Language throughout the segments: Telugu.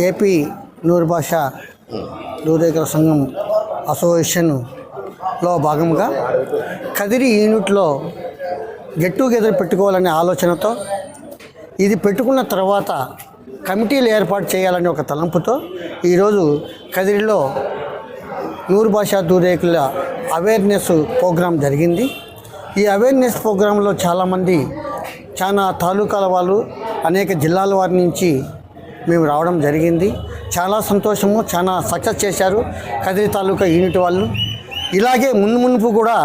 ఏపీ నూరు భాష దూరేకర సంఘం అసోసియేషన్లో భాగంగా కదిరి యూనిట్లో గెట్ టుగెదర్ పెట్టుకోవాలనే ఆలోచనతో ఇది పెట్టుకున్న తర్వాత కమిటీలు ఏర్పాటు చేయాలనే ఒక తలంపుతో ఈరోజు కదిరిలో నూరు భాష దూరేకుల అవేర్నెస్ ప్రోగ్రాం జరిగింది. ఈ అవేర్నెస్ ప్రోగ్రాంలో చాలామంది చాలా తాలూకాల వాళ్ళు అనేక జిల్లాల వారి నుంచి మేము రావడం జరిగింది. చాలా సంతోషము చాలా సక్సెస్ చేశారు కదిరి తాలూకా యూనిట్ వాళ్ళు. ఇలాగే ముందు మునుపు కూడా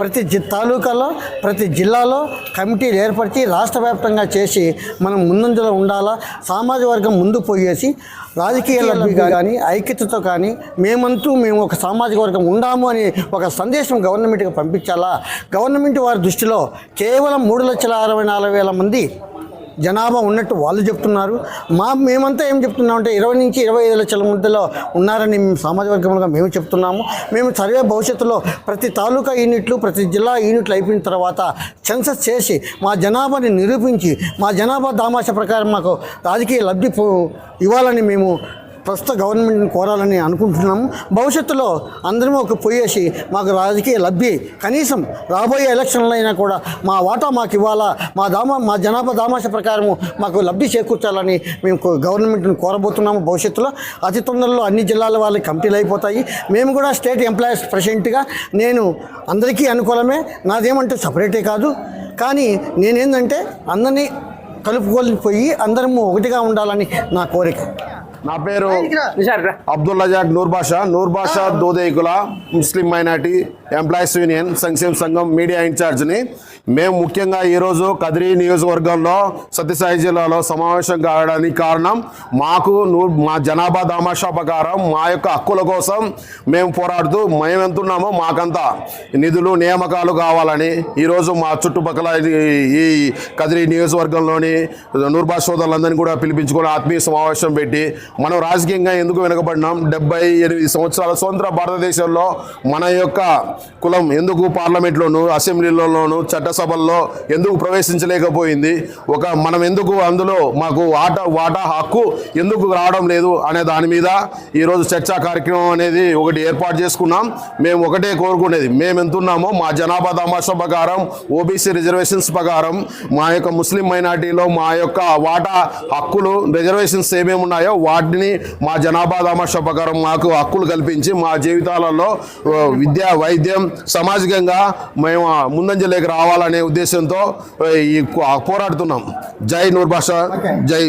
ప్రతి జి తాలూకాలో ప్రతి జిల్లాలో కమిటీలు ఏర్పరిచి రాష్ట్ర వ్యాప్తంగా చేసి మనం ముందంజలో ఉండాలా సామాజిక వర్గం ముందు పోయేసి రాజకీయ లబ్ధిగా కానీ ఐక్యతతో కానీ మేమంతూ మేము ఒక సామాజిక వర్గం ఉండాము అని ఒక సందేశం గవర్నమెంట్కి పంపించాలా? గవర్నమెంట్ వారి దృష్టిలో కేవలం మూడు లక్షల అరవై నాలుగు వేల మంది జనాభా ఉన్నట్టు వాళ్ళు చెప్తున్నారు. మా మేమంతా ఏం చెప్తున్నామంటే ఇరవై నుంచి ఇరవై ఐదు లక్షల మధ్యలో ఉన్నారని మేము సామాజిక వర్గంగా మేము చెప్తున్నాము. మేము సర్వే భవిష్యత్తులో ప్రతి తాలూకా యూనిట్లు ప్రతి జిల్లా యూనిట్లు అయిపోయిన తర్వాత సెన్సస్ చేసి మా జనాభాని నిరూపించి మా జనాభా దామాష ప్రకారం మాకు రాజకీయ లబ్ధి ఇవ్వాలని మేము ప్రస్తుత గవర్నమెంట్ని కోరాలని అనుకుంటున్నాము. భవిష్యత్తులో అందరం ఒక పోయేసి మాకు రాజకీయ లబ్ధి కనీసం రాబోయే ఎలక్షన్లో అయినా కూడా మా వాటా మాకు ఇవ్వాలా? మా దామా మా జనాభా దామాష ప్రకారము మాకు లబ్ధి చేకూర్చాలని మేము గవర్నమెంట్ని కోరబోతున్నాము భవిష్యత్తులో. అతి తొందరలో అన్ని జిల్లాల వాళ్ళకి కంపెనీలు అయిపోతాయి. మేము కూడా స్టేట్ ఎంప్లాయీస్ ప్రెసిడెంట్గా నేను అందరికీ అనుకూలమే. నాదేమంటే సపరేటే కాదు. కానీ నేనేంటంటే అందరినీ కలుపుకొని పోయి అందరము ఒకటిగా ఉండాలని నా కోరిక. నా పేరు Abdul Razak Noor Basha. Noor Basha Dudekula Muslim minority employees union సంక్షేమ సంఘం మీడియా ఇన్ఛార్జ్ని. మేము ముఖ్యంగా ఈరోజు కదిరి నియోజకవర్గంలో సత్యసాయి జిల్లాలో సమావేశం కావడానికి కారణం మాకు మా జనాభా దామాషా ప్రకారం మా యొక్క హక్కుల కోసం మేము పోరాడుతూ మేము ఎంతున్నామో మాకంతా నిధులు నియామకాలు కావాలని ఈరోజు మా చుట్టుపక్కల ఈ- ఈ కదిరి నియోజకవర్గంలోని నూర్బా సోదరులందరినీ కూడా పిలిపించుకొని ఆత్మీయ సమావేశం పెట్టి మనం రాజకీయంగా ఎందుకు వెనుకబడినాం? డెబ్బై ఎనిమిది సంవత్సరాల స్వతంత్ర భారతదేశంలో మన యొక్క కులం ఎందుకు పార్లమెంట్లోను అసెంబ్లీలోను చట్టసభల్లో ఎందుకు ప్రవేశించలేకపోయింది? ఒక మనం ఎందుకు అందులో మాకు ఆట వాటా హక్కు ఎందుకు రావడం లేదు అనే దాని మీద ఈరోజు చర్చా కార్యక్రమం అనేది ఒకటి ఏర్పాటు చేసుకున్నాం. మేము ఒకటే కోరుకునేది మేము ఎంతున్నామో మా జనాభా తమాషా ప్రకారం ఓబీసీ రిజర్వేషన్స్ ప్రకారం మా యొక్క ముస్లిం మైనార్టీలో మా యొక్క వాటా హక్కులు రిజర్వేషన్స్ ఏమేమి ఉన్నాయో వాటిని మా జనాభా దామాషా ప్రకారం మాకు హక్కులు కల్పించి మా జీవితాలలో విద్య వైద్యం సామాజికంగా మేము ముందంజలేకి రావాలనే ఉద్దేశంతో ఈ పోరాడుతున్నాం. జై నూర్ భాష జై.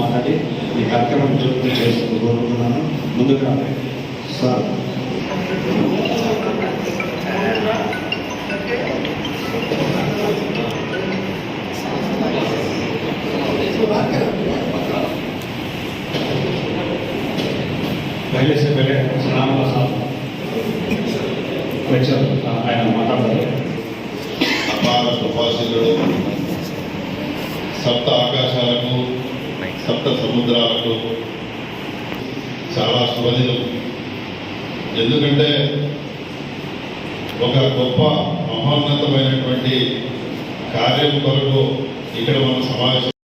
మాట్లాడి ఈ కార్యక్రమం ముందుగా సార్. పల్లె సభ్యులే శ్రీరామ సార్. లెక్చర్ ఆయన మాట్లాడతారు. అపార సప్త ఆకాశాలకు సప్త సముద్రాలకు చాలా సుబదిలు ఎందుకంటే ఒక గొప్ప మహోన్నతమైనటువంటి కార్యం కొరకు ఇక్కడ మనం సమావేశం